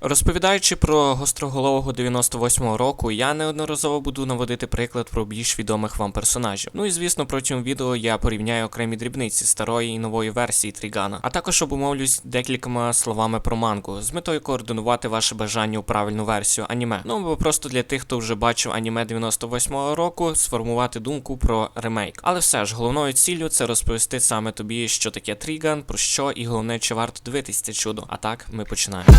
Розповідаючи про гостроголового 98-го року, я неодноразово буду наводити приклад про більш відомих вам персонажів. Ну і звісно, протягом відео я порівняю окремі дрібниці старої і нової версії Трігана, а також обумовлюсь декількома словами про мангу з метою координувати ваше бажання у правильну версію аніме. Ну або просто для тих, хто вже бачив аніме 98-го року, сформувати думку про ремейк. Але все ж головною ціллю це розповісти саме тобі, що таке Тріган, про що і головне, чи варто дивитись це чудо. А так, ми починаємо.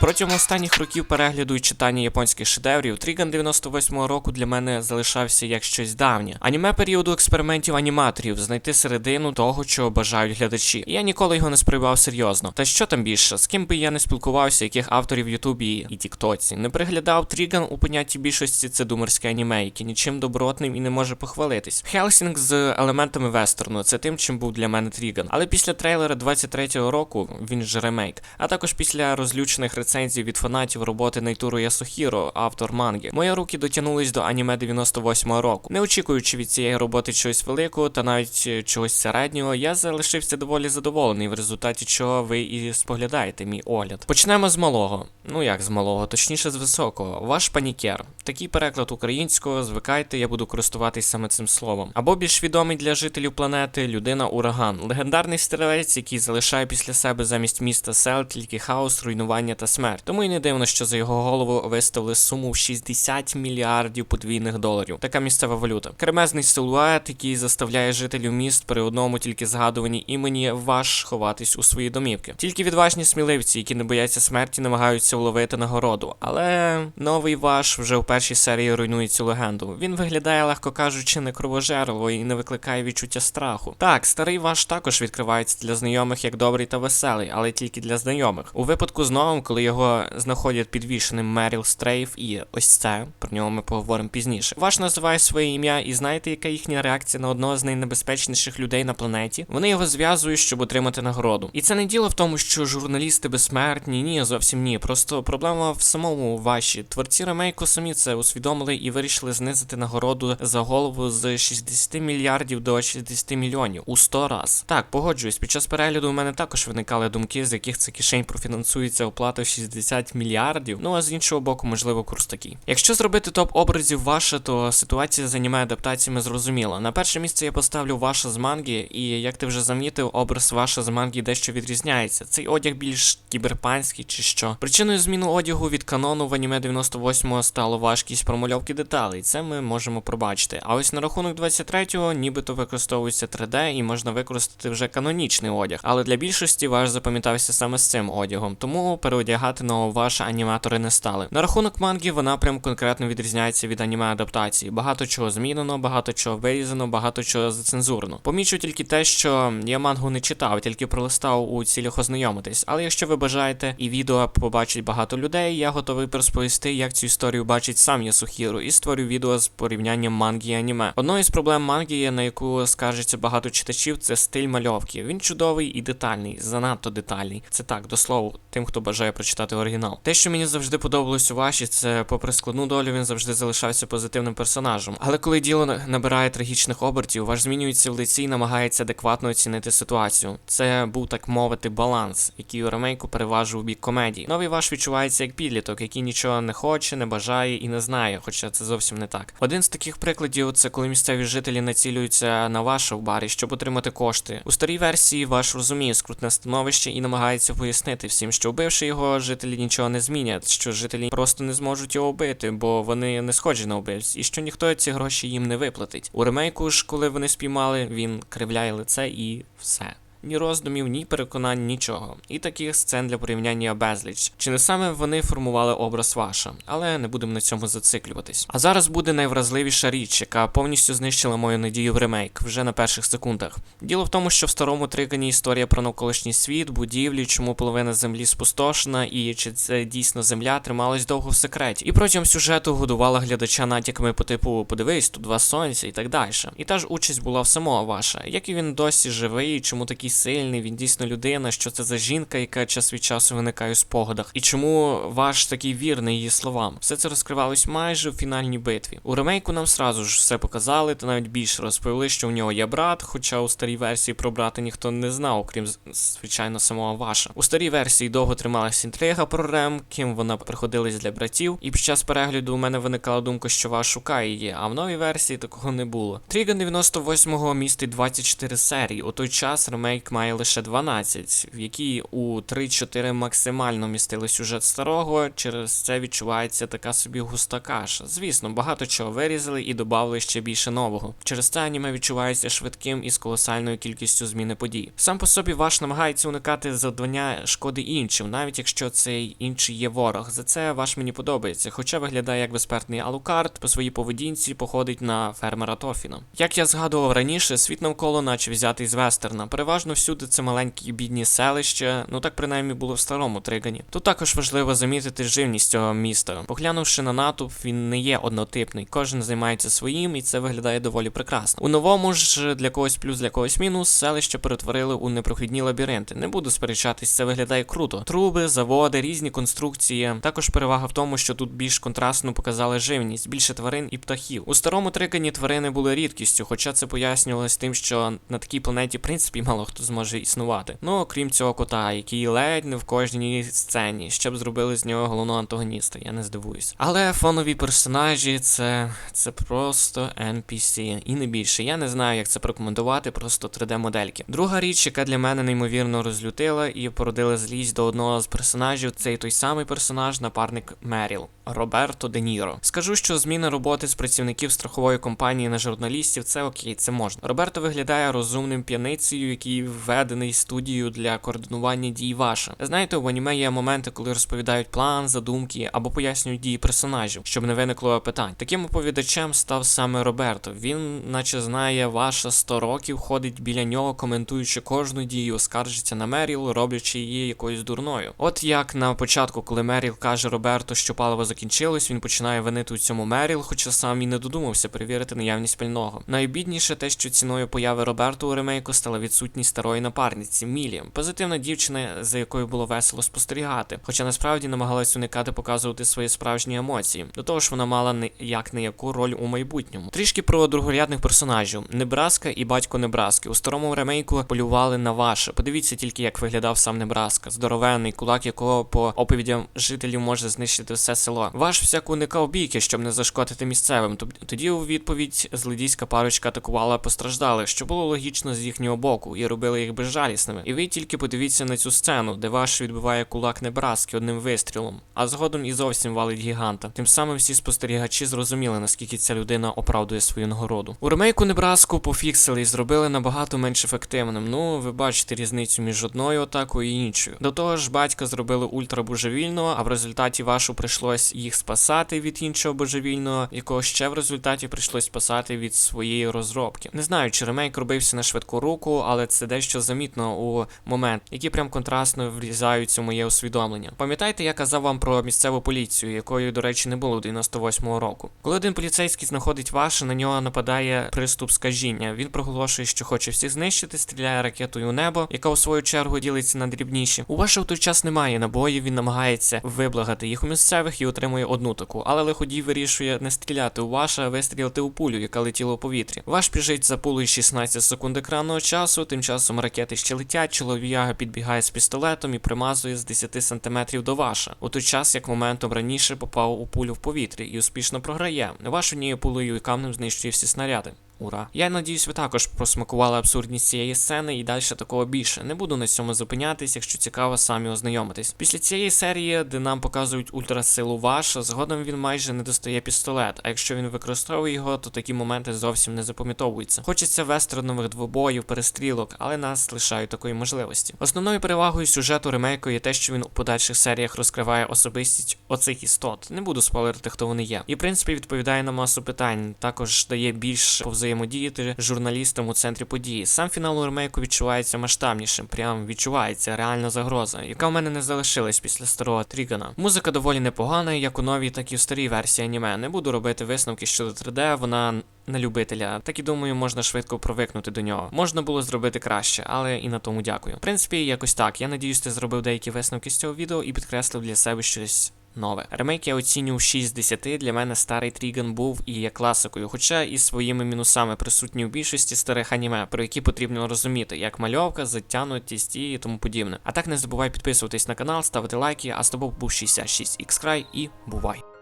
Протягом останніх років перегляду і читання японських шедеврів, Тріган 98-го року для мене залишався як щось давнє. Аніме періоду експериментів аніматорів, знайти середину того, чого бажають глядачі. І я ніколи його не сприймав серйозно. Та що там більше, з ким би я не спілкувався, яких авторів в Ютубі і Тіктоці, не приглядав Тріган у понятті більшості це думерське аніме, яке нічим добротним і не може похвалитись. Хелсінг з елементами вестерну, це тим, чим був для мене Тріган. Але після трейлера 23-го року, він же ремейк, а також після розлючених рецензій від фанатів роботи Нейтуру Ясухіро, автор манги, мої руки дотягнулись до аніме 98-го року. Не очікуючи від цієї роботи чогось великого та навіть е, чогось середнього, я залишився доволі задоволений, в результаті чого ви і споглядаєте мій огляд. Почнемо з малого. Ну як з малого, точніше з високого. Ваш панікер. Такий переклад українського, звикайте, я буду користуватись саме цим словом. Або більш відомий для жителів планети людина ураган, легендарний стрілець, який залишає після себе замість міста сел тільки хаос, руйнування та смерть. Тому й не дивно, що за його голову виставили суму в 60 мільярдів подвійних доларів. Така місцева валюта. Кремезний силует, який заставляє жителів міст при одному тільки згадуванні імені ваш ховатись у свої домівки. Тільки відважні сміливці, які не бояться смерті, намагаються вловити нагороду. Але новий ваш вже в першій серії руйнує цю легенду. Він виглядає, легко кажучи, не кровожерливо і не викликає відчуття страху. Так, старий ваш також відкривається для знайомих як добрий та веселий, але тільки для знайомих. У випадку з новим, коли його знаходять підвішеним Меріл Стрейф, і ось це про нього ми поговоримо пізніше. Ваш називає своє ім'я, і знаєте, яка їхня реакція на одного з найнебезпечніших людей на планеті? Вони його зв'язують, щоб отримати нагороду. І це не діло в тому, що журналісти безсмертні, ні, зовсім ні. Просто проблема в самому ваші. Творці ремейку самі це усвідомили і вирішили знизити нагороду за голову з 60 мільярдів до 60 мільйонів у 100 раз. Так, погоджуюсь. Під час перегляду у мене також виникали думки, з яких це кишень профінансується оплата в 60 мільярдів. Ну а з іншого боку, можливо, курс такий. Якщо зробити топ образів ваша, то ситуація з аніме адаптаціями зрозуміла. На перше місце я поставлю ваша з манги, і як ти вже замітив, образ ваша з манги дещо відрізняється. Цей одяг більш кіберпанський чи що. Причиною зміни одягу від канону в аніме 98-го стало важкість промальовки деталей. Це ми можемо пробачити. А ось на рахунок 23-го, нібито використовується 3D і можна використати вже канонічний одяг. Але для більшості ваш запам'ятався саме з цим одягом, тому переодягати на ваші аніматори не стали. На рахунок манги вона прям конкретно відрізняється від аніме адаптації. Багато чого змінено, багато чого вирізано, багато чого зацензурно. Помічу тільки те, що я мангу не читав, тільки пролистав у цілях ознайомитись. Але якщо ви бажаєте і відео побачить багато людей, я готовий розповісти, як цю історію бачить сам Ясухіру, і створю відео з порівнянням манги і аніме. Одною з проблем манги, на яку скаржиться багато читачів, це стиль мальовки. Він чудовий і детальний, занадто детальний. Це так, до слова, тим, хто бажає прочитати оригінал. Те, що мені завжди подобалось у ваші, це, попри складну долю, він завжди залишався позитивним персонажем. Але коли діло набирає трагічних обертів, ваш змінюється в лиці і намагається адекватно оцінити ситуацію. Це був так мовити баланс, який у ремейку переважив у бік комедії. Новий ваш відчувається як підліток, який нічого не хоче, не бажає і не знає, хоча це зовсім не так. Один з таких прикладів це коли місцеві жителі націлюються на ваше в барі, щоб отримати кошти. У старій версії ваш розуміє скрутне становище і намагається пояснити всім, що вбивши його, жителі нічого не змінять, що жителі просто не зможуть його вбити, бо вони не схожі на вбивць, і що ніхто ці гроші їм не виплатить. У ремейку ж, коли вони спіймали, він кривляє лице і все. Ні роздумів, ні переконань, нічого. І таких сцен для порівняння безліч. Чи не саме вони формували образ ваша, але не будемо на цьому зациклюватись. А зараз буде найвразливіша річ, яка повністю знищила мою надію в ремейк вже на перших секундах. Діло в тому, що в старому тригані історія про навколишній світ, будівлі, чому половина землі спустошена, і чи це дійсно земля трималась довго в секреті. І протягом сюжету годувала глядача натяками по типу подивись, тут два сонця і так далі. І та ж участь була в самого ваша, як і він досі живий, чому такий такий сильний, він дійсно людина, що це за жінка, яка час від часу виникає у спогадах, і чому ваш такий вірний її словам. Все це розкривалось майже у фінальній битві. У ремейку нам сразу ж все показали, та навіть більше розповіли, що у нього є брат, хоча у старій версії про брата ніхто не знав, окрім звичайно самого ваша. У старій версії довго трималася інтрига про Рем, ким вона приходилась для братів, і під час перегляду у мене виникала думка, що ваш шукає її, а в новій версії такого не було. Тріган 98-го містить 24 серії. У той час ремейк має лише 12, в якій у 3-4 максимально містили сюжет старого. Через це відчувається така собі густа каша. Звісно, багато чого вирізали і додали ще більше нового. Через це аніме відчувається швидким і з колосальною кількістю зміни подій. Сам по собі ваш намагається уникати завдання шкоди іншим, навіть якщо цей інший є ворог. За це ваш мені подобається, хоча виглядає як безсмертний Алукард, по своїй поведінці походить на фермера Тофіна. Як я згадував раніше, світ навколо наче взятий з вестерна. Переважно всюди це маленькі бідні селища, ну так принаймні було в старому Тригані. Тут також важливо замітити живність цього міста. Поглянувши на натовп, він не є однотипний, кожен займається своїм, і це виглядає доволі прекрасно. У новому ж для когось плюс, для когось мінус, селище перетворили у непрохідні лабіринти. Не буду сперечатись, це виглядає круто. Труби, заводи, різні конструкції. Також перевага в тому, що тут більш контрастно показали живність, більше тварин і птахів. У старому Трикані тварини були рідкістю, хоча це пояснювалось тим, що на такій планеті, в принципі, мало хто зможе існувати. Ну, окрім цього кота, який ледь не в кожній сцені, ще б зробили з нього головного антагоніста, я не здивуюсь. Але фонові персонажі це, це просто NPC, і не більше. Я не знаю, як це прокоментувати, просто 3D-модельки. Друга річ, яка для мене неймовірно розлютила і породила злість до одного з персонажів, це той самий персонаж, напарник Меріл. Роберто Де Ніро. Скажу, що зміна роботи з працівників страхової компанії на журналістів це окей, це можна. Роберто виглядає розумним п'яницею, який введений студією для координування дій ваша. Знаєте, в аніме є моменти, коли розповідають план, задумки або пояснюють дії персонажів, щоб не виникло питань. Таким оповідачем став саме Роберто. Він, наче знає, ваша 100 років, ходить біля нього, коментуючи кожну дію, скаржиться на Меріл, роблячи її якоюсь дурною. От як на початку, коли Меріл каже Роберто, що паливо закінчилось, він починає винити у цьому Меріл, хоча сам і не додумався перевірити наявність пального. Найбідніше те, що ціною появи Роберто у ремейку стала відсутність старої напарниці Мілі. Позитивна дівчина, за якою було весело спостерігати, хоча насправді намагалась уникати показувати свої справжні емоції. До того ж, вона мала не як не яку роль у майбутньому. Трішки про другорядних персонажів: Небраска і батько Небраски. У старому ремейку полювали на ваше. Подивіться тільки, як виглядав сам Небраска, здоровенний кулак, якого по оповідям жителів може знищити все село. Ваш всяк уникав бійки, щоб не зашкодити місцевим. Тоді у відповідь злодійська парочка атакувала постраждалих, що було логічно з їхнього боку, і робили їх безжалісними. І ви тільки подивіться на цю сцену, де ваш відбиває кулак Небраски одним вистрілом, а згодом і зовсім валить гіганта. Тим самим всі спостерігачі зрозуміли, наскільки ця людина оправдує свою нагороду. У ремейку Небраску пофіксили і зробили набагато менш ефективним. Ну, ви бачите різницю між одною атакою і іншою. До того ж, батька зробили ультрабожевільного, а в результаті вашу прийшлось їх спасати від іншого божевільного, якого ще в результаті прийшлось спасати від своєї розробки. Не знаю, чи ремейк робився на швидку руку, але це дещо замітно у момент, які прям контрастно врізаються в моє усвідомлення. Пам'ятаєте, я казав вам про місцеву поліцію, якої, до речі, не було 98-го року. Коли один поліцейський знаходить ваше, на нього нападає приступ скажіння. Він проголошує, що хоче всіх знищити, стріляє ракетою у небо, яка у свою чергу ділиться на дрібніші. У вашого той час немає набоїв, він намагається виблагати їх у місцевих і отримує одну таку, але лиходій вирішує не стріляти у ваша, а вистрілити у пулю, яка летіла у повітрі. Ваш біжить за пулею 16 секунд екранного часу, тим часом ракети ще летять, чоловіга підбігає з пістолетом і примазує з 10 сантиметрів до ваша. У той час, як моментом раніше попав у пулю в повітрі і успішно програє. Ваш однією пулею і камнем знищує всі снаряди. Ура. Я надіюсь, ви також просмакували абсурдність цієї сцени і далі такого більше. Не буду на цьому зупинятись, якщо цікаво, самі ознайомитись. Після цієї серії, де нам показують ультрасилу ваша, згодом він майже не достає пістолет, а якщо він використовує його, то такі моменти зовсім не запам'ятовуються. Хочеться вестернових двобоїв, перестрілок, але нас лишають такої можливості. Основною перевагою сюжету ремейку є те, що він у подальших серіях розкриває особистість оцих істот. Не буду спойлерити, хто вони є. І в принципі відповідає на масу питань, також дає більш повзи взаємодіяти з журналістом у центрі події. Сам фінал у ремейку відчувається масштабнішим, прям відчувається реальна загроза, яка в мене не залишилась після старого Трігана. Музика доволі непогана, як у новій, так і в старій версії аніме. Не буду робити висновки щодо 3D, вона на любителя. Так і думаю, можна швидко привикнути до нього. Можна було зробити краще, але і на тому дякую. В принципі, якось так. Я надіюсь, ти зробив деякі висновки з цього відео і підкреслив для себе щось. Нове. Ремейк я оцінюю 6 з 10. Для мене старий Тріган був і є класикою, хоча і своїми мінусами присутні у більшості старих аніме, про які потрібно розуміти, як мальовка, затянутість і тому подібне. А так не забувай підписуватись на канал, ставити лайки, а з тобою був 66 x і бувай!